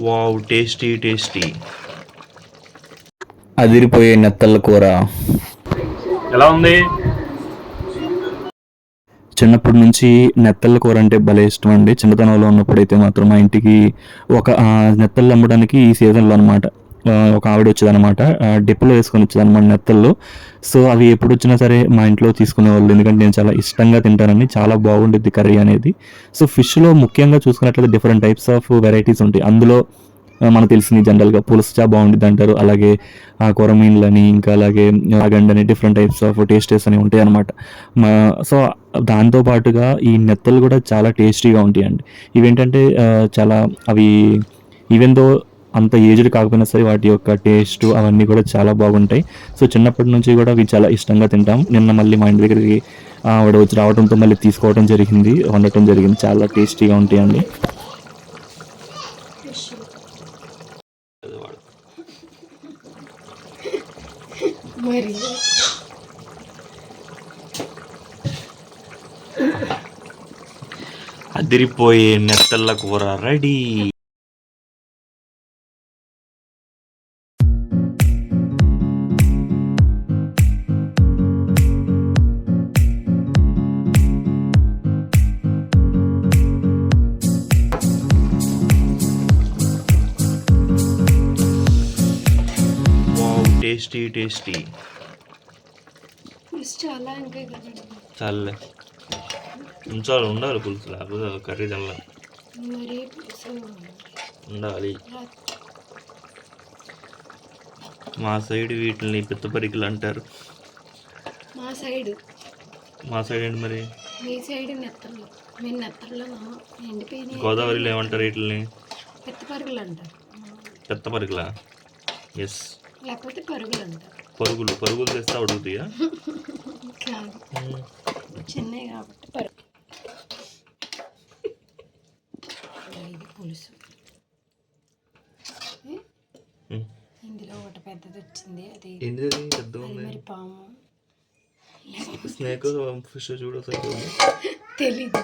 Wow tasty tasty. అదిరిపోయే నెత్తళ్ళ కూర. ఎలా ఉంది? చిన్నప్పటి నుంచి నెత్తళ్ళ కూర అంటే భలే ఇష్టం అండి. చిన్నతనంలో ఉన్నప్పుడైతే మాత్రం మా ఇంటికి ఒక నెత్తళ్ళు అమ్మడానికి ఈ సీజన్లో అనమాట ఒక ఆవిడ వచ్చేదనమాట డిప్పులో వేసుకొని వచ్చేదనమాట నెత్తల్లో. సో అవి ఎప్పుడు వచ్చినా సరే మా ఇంట్లో తీసుకునేవాళ్ళు. ఎందుకంటే నేను చాలా ఇష్టంగా తింటానని చాలా బాగుండేది కర్రీ అనేది. సో ఫిష్లో ముఖ్యంగా చూసుకున్నట్లయితే డిఫరెంట్ టైప్స్ ఆఫ్ వెరైటీస్ ఉంటాయి. అందులో మనకు తెలిసింది జనరల్గా పులుసు చా బాగుంటుంది అంటారు. అలాగే ఆ కొరమీన్లని ఇంకా అలాగే రాగండి అని డిఫరెంట్ టైప్స్ ఆఫ్ టేస్టెస్ అని ఉంటాయి అనమాట సో దాంతో పాటుగా ఈ నెత్తలు కూడా చాలా టేస్టీగా ఉంటాయండి. ఇవేంటంటే చాలా అవి ఈవెన్ దో అంత ఏజ్డ్ కాకపోయినా సరే వాటి యొక్క టేస్ట్ అవన్నీ కూడా చాలా బాగుంటాయి. సో చిన్నప్పటి నుంచి కూడా అవి చాలా ఇష్టంగా తింటాం. నిన్న మళ్ళీ మా ఇంటి దగ్గరికి ఆవిడ వచ్చి రావడంతో మళ్ళీ తీసుకోవడం జరిగింది వండటం జరిగింది. చాలా టేస్టీగా ఉంటాయండి. మరి. అదిరిపోయే నెత్తళ్ళ కూర రెడీ. Tasty tasty. చాలా ఉంచాలి ఉండాలి పులుసు. లేకపోతే కర్రీ పులుసు ఉండాలి. మా సైడ్ వీటిని పిత్తపరికలు అంటారు. మా సైడ్. మా సైడ్ ఏంటి మరి? మీ సైడ్ మేము ఎండిపోయినాయి. గోదావరిలో ఏమంటారు వీటిని పెద్ద పరుగులు అంటారు. పిత్తపరికలా ఎస్ లేకపోతే పరుగులు అంటారు పరుగులు పరుగులు తెస్తే అడుగుతాయా? కాదు. చిన్నవి కాబట్టి పరుగు. ఇది పులుసు. ఇందులో ఒకటి పెద్దది వచ్చింది అది ఏంటిది? పెద్ద ఉంది. మరి పాము. స్నేక్ ఫిష్ చూడు తెలీదు.